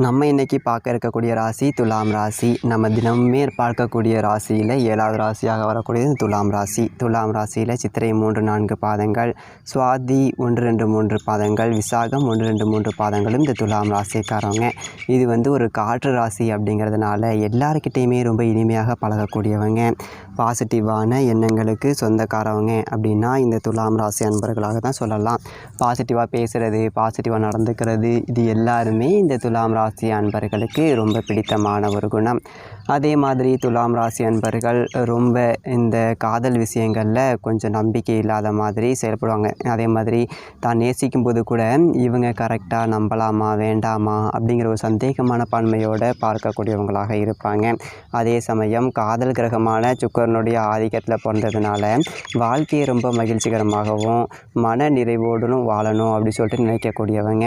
நம்ம இன்றைக்கி பார்க்க இருக்கக்கூடிய ராசி துலாம் ராசி. நம்ம தினமுமே பார்க்கக்கூடிய ராசியில் ஏழாவது ராசியாக வரக்கூடியது துலாம் ராசி. துலாம் ராசியில் சித்திரை மூன்று நான்கு பாதங்கள் சுவாதி ஒன்று ரெண்டு மூன்று பாதங்கள் விசாகம் ஒன்று ரெண்டு மூன்று பாதங்களும் இந்த துலாம் ராசிக்காரவங்க இது வந்து ஒரு காற்று ராசி அப்படிங்கிறதுனால எல்லாருக்கிட்டேயுமே ரொம்ப இனிமையாக பழகக்கூடியவங்க. பாசிட்டிவான எண்ணங்களுக்கு சொந்தக்காரவங்க அப்படின்னா இந்த துலாம் ராசி அன்பர்களாக தான் சொல்லலாம். பாசிட்டிவாக பேசுகிறது பாசிட்டிவாக நடந்துக்கிறது இது எல்லாருமே இந்த துலாம் ராசி அன்பர்களுக்கு ரொம்ப பிடித்தமான ஒரு குணம். அதே மாதிரி துலாம் ராசி அன்பர்கள் ரொம்ப இந்த காதல் விஷயங்களில் கொஞ்சம் நம்பிக்கை இல்லாத மாதிரி செயல்படுவாங்க. அதே மாதிரி தான் நேசிக்கும் போது கூட இவங்க கரெக்டாக நம்பலாமா வேண்டாமா அப்படிங்கிற ஒரு சந்தேகமான பான்மையோடு பார்க்கக்கூடியவங்களாக இருப்பாங்க. அதே சமயம் காதல் கிரகமான சுக்கரனுடைய ஆதிக்கத்தில் பிறந்ததுனால வாழ்க்கையை ரொம்ப மகிழ்ச்சிகரமாகவும் மன நிறைவோடும் வாழணும் அப்படி சொல்லிட்டு நினைக்கக்கூடியவங்க.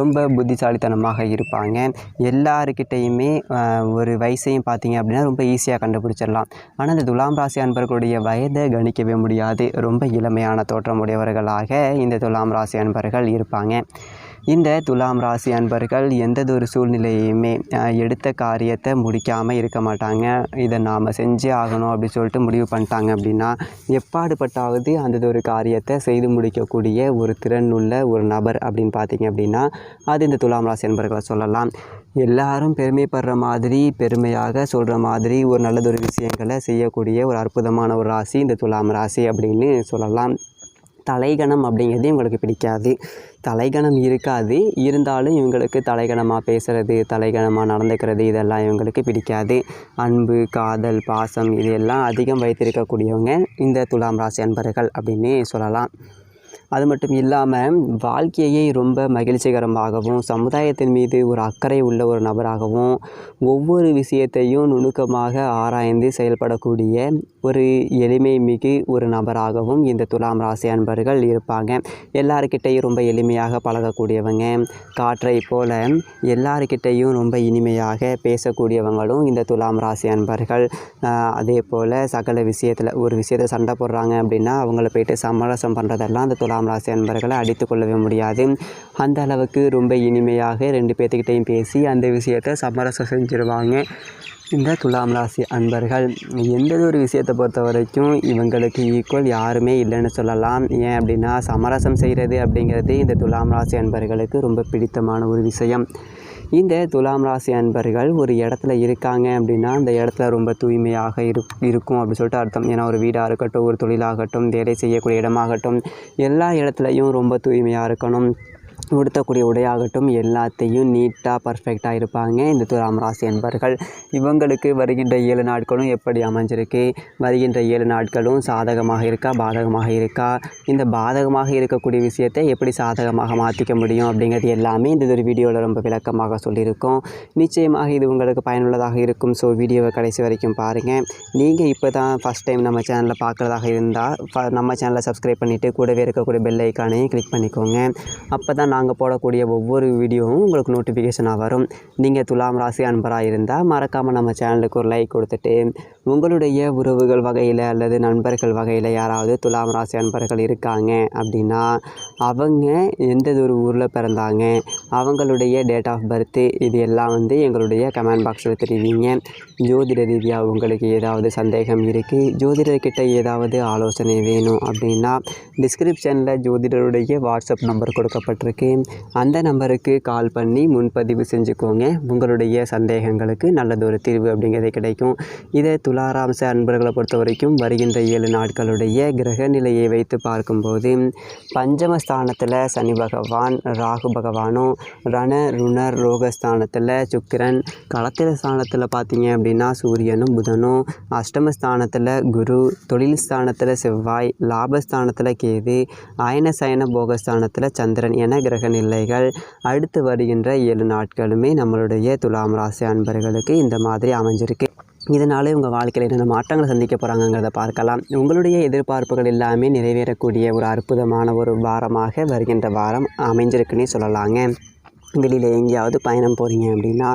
ரொம்ப புத்திசாலித்தனமாக இருப்பாங்க. எல்லாருக்கிட்டேயுமே ஒரு வயசையும் பார்த்தீங்க அப்படின்னா ரொம்ப ஈஸியாக கண்டுபிடிச்சிடலாம். ஆனால் இந்த துலாம் ராசி அன்பர்களுடைய வயதை கணிக்கவே முடியாது. ரொம்ப இளமையான தோற்றமுடையவர்களாக இந்த துலாம் ராசி அன்பர்கள் இருப்பாங்க. இந்த துலாம் ராசி அன்பர்கள் எந்ததொரு சூழ்நிலையுமே எடுத்த காரியத்தை முடிக்காமல் இருக்க மாட்டாங்க. இதை நாம் செஞ்சே ஆகணும் அப்படின்னு சொல்லிட்டு முடிவு பண்ணிட்டாங்க அப்படின்னா எப்பாடுபட்டாவது அந்ததொரு காரியத்தை செய்து முடிக்கக்கூடிய ஒரு திறன் உள்ள ஒரு நபர் அப்படின்னு பார்த்தீங்க அப்படின்னா அது இந்த துலாம் ராசி அன்பர்களை சொல்லலாம். எல்லாரும் பெருமைப்படுற மாதிரி பெருமையாக சொல்கிற மாதிரி ஒரு நல்லதொரு விஷயங்களை செய்யக்கூடிய ஒரு அற்புதமான ஒரு ராசி இந்த துலாம் ராசி அப்படின்னு சொல்லலாம். தலைகணம் அப்படிங்கிறது இவங்களுக்கு பிடிக்காது. தலைகணம் இருக்காது. இருந்தாலும் இவங்களுக்கு தலைகணமாக பேசுகிறது தலைகணமாக நடந்துக்கிறது இதெல்லாம் இவங்களுக்கு பிடிக்காது. அன்பு காதல் பாசம் இது எல்லாம் அதிகம் வைத்திருக்கக்கூடியவங்க இந்த துலாம் ராசி அன்பர்கள் அப்படின்னு சொல்லலாம். அது மட்டும் இல்லாமல் வாழ்க்கையை ரொம்ப மகிழ்ச்சிகரமாகவும் சமுதாயத்தின் மீது ஒரு அக்கறை உள்ள ஒரு நபராகவும் ஒவ்வொரு விஷயத்தையும் நுணுக்கமாக ஆராய்ந்து செயல்படக்கூடிய ஒரு எளிமை மிகு ஒரு நபராகவும் இந்த துலாம் ராசி அன்பர்கள் இருப்பாங்க. எல்லாருக்கிட்டையும் ரொம்ப எளிமையாக பழகக்கூடியவங்க காற்றை போல எல்லாருக்கிட்டையும் ரொம்ப இனிமையாக பேசக்கூடியவங்களும் இந்த துலாம் ராசி அன்பர்கள். அதே போல் சகல விஷயத்தில் ஒரு விஷயத்தை சண்டை போடுறாங்க அப்படின்னா அவங்கள போயிட்டு சமரசம் பண்ணுறதெல்லாம் அந்த துலாம் ராசி அன்பர்களை அடித்து கொள்ளவே முடியாது. அந்த அளவுக்கு ரொம்ப இனிமையாக ரெண்டு பேர்த்துக்கிட்டையும் பேசி அந்த விஷயத்தை சமரசம் செஞ்சுருவாங்க. இந்த துலாம் ராசி அன்பர்கள் எந்த ஒரு விஷயத்தை பொறுத்த வரைக்கும் இவங்களுக்கு ஈக்குவல் யாருமே இல்லைன்னு சொல்லலாம். ஏன் அப்படின்னா சமரசம் செய்கிறது அப்படிங்கிறது இந்த துலாம் ராசி அன்பர்களுக்கு ரொம்ப பிடித்தமான ஒரு விஷயம். இந்த துலாம் ராசி அன்பர்கள் ஒரு இடத்துல இருக்காங்க அப்படின்னா அந்த இடத்துல ரொம்ப தூய்மையாக இரு இருக்கும் அப்படின்னு சொல்லிட்டு அர்த்தம். ஏன்னா ஒரு வீடாக இருக்கட்டும் ஒரு தொழிலாகட்டும் வேலை செய்யக்கூடிய இடமாகட்டும் எல்லா இடத்துலையும் ரொம்ப தூய்மையாக இருக்கணும். உடுத்தக்கூடிய உடையாகட்டும் எல்லாத்தையும் நீட்டாக பர்ஃபெக்டாக இருப்பாங்க. இந்த துலாம் ராசி என்பர்கள். இவங்களுக்கு வருகின்ற ஏழு நாட்களும் எப்படி அமைஞ்சிருக்கு? வருகின்ற ஏழு நாட்களும் சாதகமாக இருக்கா பாதகமாக இருக்கா? இந்த பாதகமாக இருக்கக்கூடிய விஷயத்தை எப்படி சாதகமாக மாற்றிக்க முடியும் அப்படிங்கிறது எல்லாமே இந்த ஒரு வீடியோவில் ரொம்ப விளக்கமாக சொல்லியிருக்கோம். நிச்சயமாக இது உங்களுக்கு பயனுள்ளதாக இருக்கும். ஸோ வீடியோவை கடைசி வரைக்கும் பாருங்கள் நீங்கள் இப்போ தான் ஃபஸ்ட் டைம் நம்ம சேனலில் பார்க்குறதாக இருந்தால் ஃப- நம்ம சேனலை சப்ஸ்கிரைப் பண்ணிவிட்டு கூடவே இருக்கக்கூடிய பெல் ஐக்கானையும் கிளிக் பண்ணிக்கோங்க. அப்போ தான் நாங்கள் போடக்கூடிய ஒவ்வொரு வீடியோவும் உங்களுக்கு நோட்டிஃபிகேஷனாக வரும். நீங்கள் துலாம் ராசி அன்பராக இருந்தால் மறக்காமல் நம்ம சேனலுக்கு ஒரு லைக் கொடுத்துட்டு உங்களுடைய உறவுகள் வகையில் அல்லது நண்பர்கள் வகையில் யாராவது துலாம் ராசி அன்பர்கள் இருக்காங்க அப்படின்னா அவங்க எந்த ஒரு ஊரில் பிறந்தாங்க அவங்களுடைய டேட் ஆஃப் பர்த்து இது எல்லாம் வந்து எங்களுடைய கமெண்ட் பாக்ஸில் தெரிவிங்க. ஜோதிட ரீதியாக உங்களுக்கு ஏதாவது சந்தேகம் இருக்குது ஜோதிடர்கிட்ட ஏதாவது ஆலோசனை வேணும் அப்படின்னா டிஸ்கிரிப்ஷனில் ஜோதிடருடைய வாட்ஸ்அப் நம்பர் கொடுக்கப்பட்டிருக்கு. அந்த நம்பருக்கு கால் பண்ணி முன்பதிவு செஞ்சுக்கோங்க. உங்களுடைய சந்தேகங்களுக்கு நல்லதொரு தீர்வு அப்படிங்கிறது கிடைக்கும். இதை துளாராம்ச அன்பர்களை பொறுத்த வரைக்கும் வருகின்ற ஏழு நாட்களுடைய கிரக நிலையை வைத்து பார்க்கும்போது பஞ்சமஸ்தானத்தில் சனி பகவான் ராகு பகவானும் ரண ருணர் ரோகஸ்தானத்தில் சுக்கிரன் களத்திர ஸ்தானத்தில் பார்த்தீங்க அப்படின்னா சூரியனும் புதனும் அஷ்டமஸ்தானத்தில் குரு தொழில் ஸ்தானத்தில் செவ்வாய் லாபஸ்தானத்தில் கேது அயன சயன போகஸ்தானத்தில் சந்திரன் என கிரக நிலைகள் அடுத்து வருகின்ற ஏழு நாட்களுமே நம்மளுடைய துலாம் ராசி அன்பர்களுக்கு இந்த மாதிரி அமைஞ்சிருக்கு. இதனால் உங்கள் வாழ்க்கையில் என்னென்ன மாற்றங்களை சந்திக்க போகிறாங்கங்கிறத பார்க்கலாம். உங்களுடைய எதிர்பார்ப்புகள் எல்லாமே நிறைவேறக்கூடிய ஒரு அற்புதமான ஒரு வாரமாக வருகின்ற வாரம் அமைஞ்சிருக்குன்னே சொல்லலாங்க. வெளியில் எங்கேயாவது பயணம் போகிறீங்க அப்படின்னா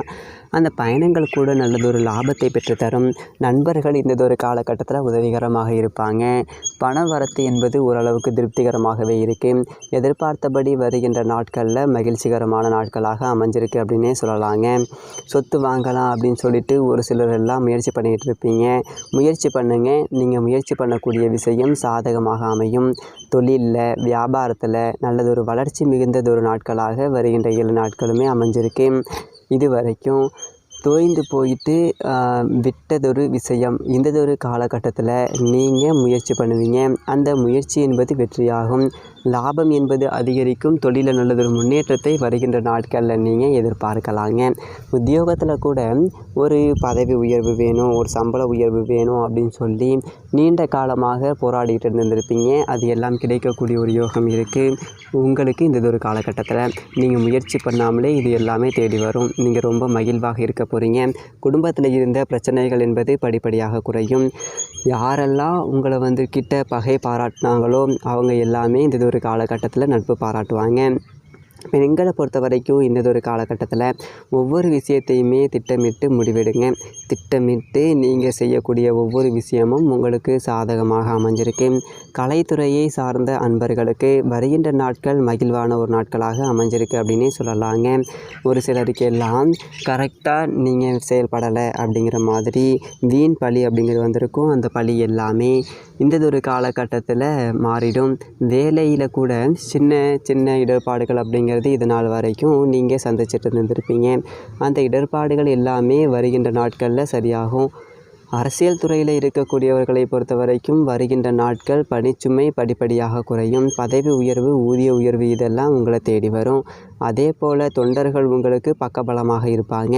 அந்த பயணங்கள் கூட நல்லதொரு லாபத்தை பெற்றுத்தரும். நண்பர்கள் இந்ததொரு காலகட்டத்தில் உதவிகரமாக இருப்பாங்க. பண வரத்து என்பது ஓரளவுக்கு திருப்திகரமாகவே இருக்குது எதிர்பார்த்தபடி வருகின்ற நாட்களில் மகிழ்ச்சிகரமான நாட்களாக அமைஞ்சிருக்கு அப்படின்னே சொல்லலாங்க. சொத்து வாங்கலாம் அப்படின்னு சொல்லிட்டு ஒரு சிலர் எல்லாம் முயற்சி பண்ணிகிட்டு இருப்பீங்க. முயற்சி பண்ணுங்கள் நீங்கள் முயற்சி பண்ணக்கூடிய விஷயம் சாதகமாக அமையும். தொழிலில் வியாபாரத்தில் நல்லதொரு வளர்ச்சி மிகுந்ததொரு நாட்களாக வருகின்ற ஏழு நாட்களுமே அமைஞ்சிருக்கு. இது வரைக்கும் தோய்ந்து போயிட்டு விட்டதொரு விஷயம். இந்ததொரு காலகட்டத்தில் நீங்கள் முயற்சி பண்ணுவீங்க. அந்த முயற்சி என்பது வெற்றியாகும். லாபம் என்பது அதிகரிக்கும். தொழிலில் நல்லதொரு முன்னேற்றத்தை வருகின்ற நாட்களில் நீங்கள் எதிர்பார்க்கலாங்க. உத்தியோகத்தில் கூட ஒரு பதவி உயர்வு வேணும் ஒரு சம்பள உயர்வு வேணும் அப்படின்னு சொல்லி நீண்ட காலமாக போராடிட்டு இருந்திருப்பீங்க. அது எல்லாம் கிடைக்கக்கூடிய ஒரு யோகம் இருக்குது உங்களுக்கு இந்ததொரு காலகட்டத்தில் நீங்கள் முயற்சி பண்ணாமலே இது எல்லாமே தேடி வரும். நீங்கள் ரொம்ப மகிழ்வாக இருக்க போகிறீங்க குடும்பத்தில் இருந்த பிரச்சனைகள் என்பது படிப்படியாக குறையும். யாரெல்லாம் உங்களை வந்து கிட்ட பகை பாராட்டினாங்களோ அவங்க எல்லாமே இந்த ஒரு காலகட்டத்தில் நட்பு பாராட்டுவாங்க. பெண்களை பொறுத்த வரைக்கும் இந்ததொரு காலகட்டத்தில் ஒவ்வொரு விஷயத்தையுமே திட்டமிட்டு முடிவெடுங்க. திட்டமிட்டு நீங்கள் செய்யக்கூடிய ஒவ்வொரு விஷயமும் உங்களுக்கு சாதகமாக அமைஞ்சிருக்கு. கலைத்துறையை சார்ந்த அன்பர்களுக்கு வருகின்ற நாட்கள் மகிழ்வான ஒரு நாட்களாக அமைஞ்சிருக்கு அப்படின்னே சொல்லலாங்க. ஒரு சிலருக்கு எல்லாம் கரெக்டாக நீங்கள் செயல்படலை அப்படிங்கிற மாதிரி வீண் பழி அப்படிங்கிறது வந்திருக்கும். அந்த பழி எல்லாமே இந்ததொரு காலகட்டத்தில் மாறிடும். வேலையில் கூட சின்ன சின்ன இடர்பாடுகள் அப்படிங்கிறது இது நாள் வரைக்கும் நீங்கள் சந்திச்சிட்டு இருந்திருப்பீங்க. அந்த இடர்பாடுகள் எல்லாமே வருகின்ற நாட்களில் சரியாகும். அரசியல் துறையில் இருக்கக்கூடியவர்களை பொறுத்த வரைக்கும் வருகின்ற நாட்கள் பணிச்சுமை படிப்படியாக குறையும். பதவி உயர்வு ஊதிய உயர்வு இதெல்லாம் உங்களை தேடி வரும். அதே போல் தொண்டர்கள் உங்களுக்கு பக்கபலமாக இருப்பாங்க.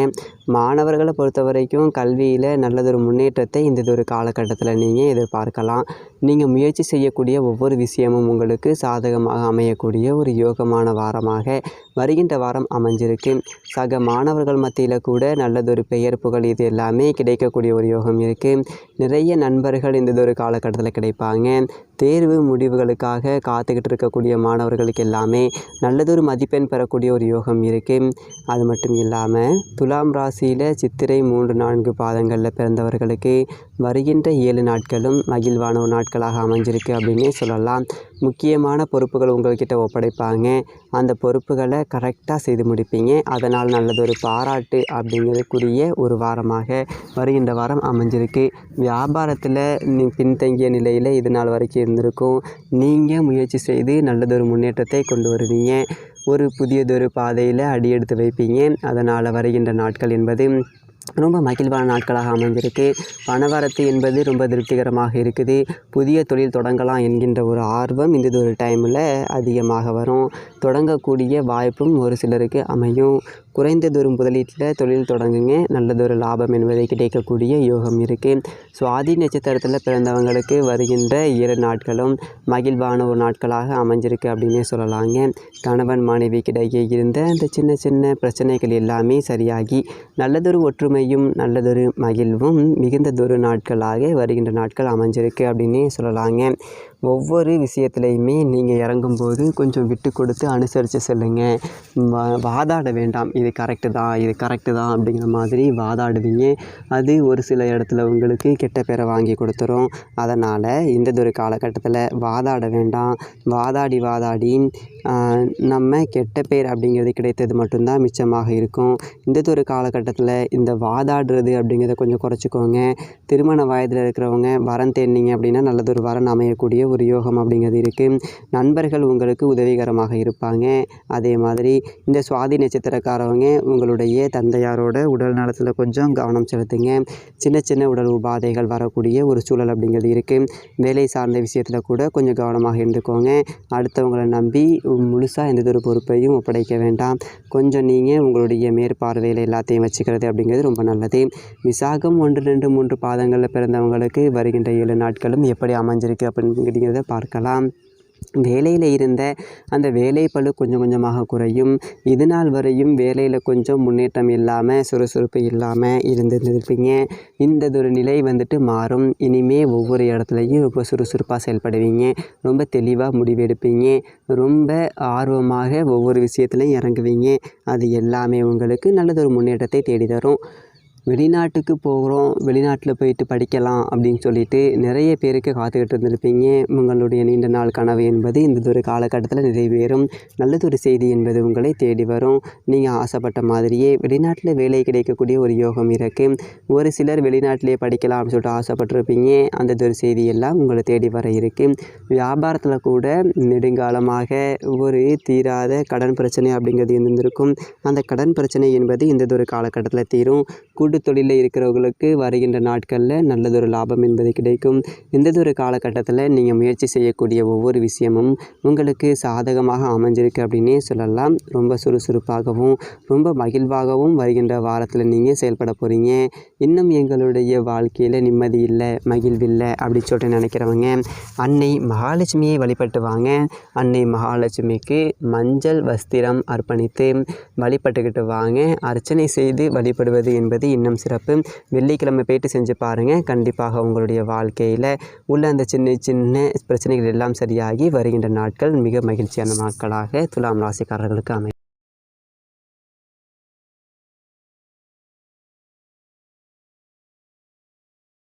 மாணவர்களை பொறுத்த வரைக்கும் கல்வியில் நல்லதொரு முன்னேற்றத்தை இந்த ஒரு காலகட்டத்தில் நீங்கள் எதிர்பார்க்கலாம். நீங்கள் முயற்சி செய்யக்கூடிய ஒவ்வொரு விஷயமும் உங்களுக்கு சாதகமாக அமையக்கூடிய ஒரு யோகமான வாரமாக வருகின்ற வாரம் அமைஞ்சிருக்கு. சக மாணவர்கள் மத்தியில் கூட நல்லதொரு பெயர் புகழ் இது எல்லாமே கிடைக்கக்கூடிய ஒரு யோகம் இருக்குது நிறைய நண்பர்கள் இந்த ஒரு காலகட்டத்தில் கிடைப்பாங்க. தேர்வு முடிவுகளுக்காக காத்துக்கிட்டு இருக்கக்கூடிய மாணவர்களுக்கு எல்லாமே நல்லதொரு மதிப்பெண் பெறக்கூடிய ஒரு யோகம் இருக்குது அது மட்டும் இல்லாமல் துலாம் ராசியில் சித்திரை மூன்று நான்கு பாதங்களில் பிறந்தவர்களுக்கு வருகின்ற ஏழு நாட்களும் மகிழ்வான ஒரு நாட்களாக அமைஞ்சிருக்கு அப்படின்னே சொல்லலாம். முக்கியமான பொறுப்புகள் உங்கள்கிட்ட ஒப்படைப்பாங்க. அந்த பொறுப்புகளை கரெக்டாக செய்து முடிப்பீங்க. அதனால் நல்லதொரு பாராட்டு அப்படிங்கிறதுக்குரிய ஒரு வாரமாக வருகின்ற வாரம் அமைஞ்சிருக்கு. வியாபாரத்தில் நீ பின்தங்கிய நிலையில் இது நாள் வரைக்கும் இருந்திருக்கும். நீங்கள் முயற்சி செய்து நல்லதொரு முன்னேற்றத்தை கொண்டு வருவீங்க. ஒரு புதியதொரு பாதையில் அடியெடுத்து வைப்பீங்க. அதனால் வருகின்ற நாட்கள் என்பது ரொம்ப மகிழ்வான நாட்களாக அமைந்திருக்கு. பணவரத்து என்பது ரொம்ப திருப்திகரமாக இருக்குது. புதிய தொழில் தொடங்கலாம் என்கின்ற ஒரு ஆர்வம் இந்த ஒரு டைமில் அதிகமாக வரும். தொடங்கக்கூடிய வாய்ப்பும் ஒரு சிலருக்கு அமையும். குறைந்ததொரு முதலீட்டில் தொழில் தொடங்குங்க. நல்லதொரு லாபம் என்பதை கிடைக்கக்கூடிய யோகம் இருக்குது சுவாதி நட்சத்திரத்தில் பிறந்தவங்களுக்கு வருகின்ற இரு நாட்களும் மகிழ்வான ஒரு நாட்களாக அமைஞ்சிருக்கு அப்படின்னே சொல்லலாங்க. கணவன் மனைவிக்கிடையே இருந்த அந்த சின்ன சின்ன பிரச்சனைகள் எல்லாமே சரியாகி நல்லதொரு ஒற்றுமையும் நல்லதொரு மகிழ்வும் மிகுந்ததொரு நாட்களாக வருகின்ற நாட்கள் அமைஞ்சிருக்கு அப்படின்னே சொல்லலாங்க. ஒவ்வொரு விஷயத்துலையுமே நீங்கள் இறங்கும்போது கொஞ்சம் விட்டு கொடுத்து அனுசரித்து செல்லுங்கள் வா வாதாட வேண்டாம். இது கரெக்டு தான் இது கரெக்டு தான் அப்படிங்கிற மாதிரி வாதாடுவீங்க. அது ஒரு சில இடத்துல உங்களுக்கு கெட்ட பேரை வாங்கி கொடுத்துரும். அதனால் இந்ததொரு காலகட்டத்தில் வாதாட வேண்டாம். வாதாடி வாதாடி நம்ம கெட்ட பேர் அப்படிங்கிறது கிடைத்தது மட்டும்தான் மிச்சமாக இருக்கும். இந்ததொரு காலகட்டத்தில் இந்த வாதாடுறது அப்படிங்கிறத கொஞ்சம் குறைச்சிக்கோங்க. திருமண வயதில் இருக்கிறவங்க வரன் தேடினீங்க அப்படின்னா நல்லதொரு வரன் அமையக்கூடிய ஒரு யோகம் அப்படிங்கிறது இருக்குது நண்பர்கள் உங்களுக்கு உதவிகரமாக இருப்பாங்க. அதே மாதிரி இந்த சுவாதி நட்சத்திரக்காரவங்க உங்களுடைய தந்தையாரோட உடல் நலத்தில் கொஞ்சம் கவனம் செலுத்துங்க. சின்ன சின்ன உடல் உபாதைகள் வரக்கூடிய ஒரு சூழல் அப்படிங்கிறது இருக்குது வேலை சார்ந்த விஷயத்தில் கூட கொஞ்சம் கவனமாக இருந்துக்கோங்க. அடுத்தவங்களை நம்பி முழுசாக எந்த ஒரு பொறுப்பையும் ஒப்படைக்க வேண்டாம். கொஞ்சம் நீங்கள் உங்களுடைய மேற்பார்வையில் எல்லாத்தையும் வச்சுக்கிறது அப்படிங்கிறது ரொம்ப நல்லது. விசாகம் ஒன்று ரெண்டு மூன்று பாதங்களில் பிறந்தவங்களுக்கு வருகின்ற ஏழு நாட்களும் எப்படி அமைஞ்சிருக்கு அப்படிங்கிறத பார்க்கலாம். வேலையில் இருந்த அந்த வேலை பளு கொஞ்சம் கொஞ்சமாக குறையும். இது நாள் வரையும் வேலையில் கொஞ்சம் முன்னேற்றம் இல்லாமல் சுறுசுறுப்பு இல்லாமல் இருந்திருந்திருப்பீங்க இந்ததொரு நிலை வந்துட்டு மாறும். இனிமே ஒவ்வொரு இடத்துலையும் ரொம்ப சுறுசுறுப்பாக செயல்படுவீங்க. ரொம்ப தெளிவாக முடிவெடுப்பீங்க ரொம்ப ஆர்வமாக ஒவ்வொரு விஷயத்துலையும் இறங்குவீங்க. அது எல்லாமே உங்களுக்கு நல்லதொரு முன்னேற்றத்தை தேடி தரும் வெளிநாட்டுக்கு போகிறோம் வெளிநாட்டில் போயிட்டு படிக்கலாம் அப்படின்னு சொல்லிட்டு நிறைய பேருக்கு காத்துக்கிட்டு இருந்திருப்பீங்க. உங்களுடைய நீண்ட நாள் கனவு என்பது இந்த ஒரு காலகட்டத்தில் நிறைவேறும். நல்லதொரு செய்தி என்பது உங்களை தேடி வரும். நீங்கள் ஆசைப்பட்ட மாதிரியே வெளிநாட்டில் வேலை கிடைக்கக்கூடிய ஒரு யோகம் இருக்குது ஒரு சிலர் வெளிநாட்டிலே படிக்கலாம் அப்படின்னு சொல்லிட்டு ஆசைப்பட்டிருப்பீங்க. அந்த ஒரு செய்தி எல்லாம் உங்களை தேடி வர இருக்குது வியாபாரத்தில் கூட நெடுங்காலமாக ஒரு தீராத கடன் பிரச்சனை அப்படிங்கிறது இருந்திருக்கும். அந்த கடன் பிரச்சனை என்பது இந்ததொரு காலகட்டத்தில் தீரும். கூட்டு தொழிலில் இருக்கிறவங்களுக்கு வருகின்ற நாட்களில் நல்லதொரு லாபம் என்பது கிடைக்கும். எந்ததொரு காலகட்டத்தில் நீங்கள் முயற்சி செய்யக்கூடிய ஒவ்வொரு விஷயமும் உங்களுக்கு சாதகமாக அமைஞ்சிருக்கு அப்படின்னே சொல்லலாம். ரொம்ப சுறுசுறுப்பாகவும் ரொம்ப மகிழ்வாகவும் வருகின்ற வாரத்தில் நீங்கள் செயல்பட போகிறீங்க இன்னும் எங்களுடைய வாழ்க்கையில் நிம்மதி இல்லை மகிழ்வில்லை அப்படி சொல்லிட்டு நினைக்கிறவங்க அன்னை மகாலட்சுமியை வழிபட்டு வாங்க. அன்னை மகாலட்சுமிக்கு மஞ்சள் வஸ்திரம் அர்ப்பணித்து வழிபட்டுக்கிட்டு வாங்க. அர்ச்சனை செய்து வழிபடுவது என்பது இன்னும் சிறப்பு. வெள்ளிக்கிழமை போயிட்டு செஞ்சு பாருங்கள் கண்டிப்பாக உங்களுடைய வாழ்க்கையில் உள்ள அந்த சின்ன சின்ன பிரச்சனைகள் எல்லாம் சரியாகி வருகின்ற நாட்கள் மிக மகிழ்ச்சியான நாட்களாக துலாம் ராசிக்காரர்களுக்கு அமையும்.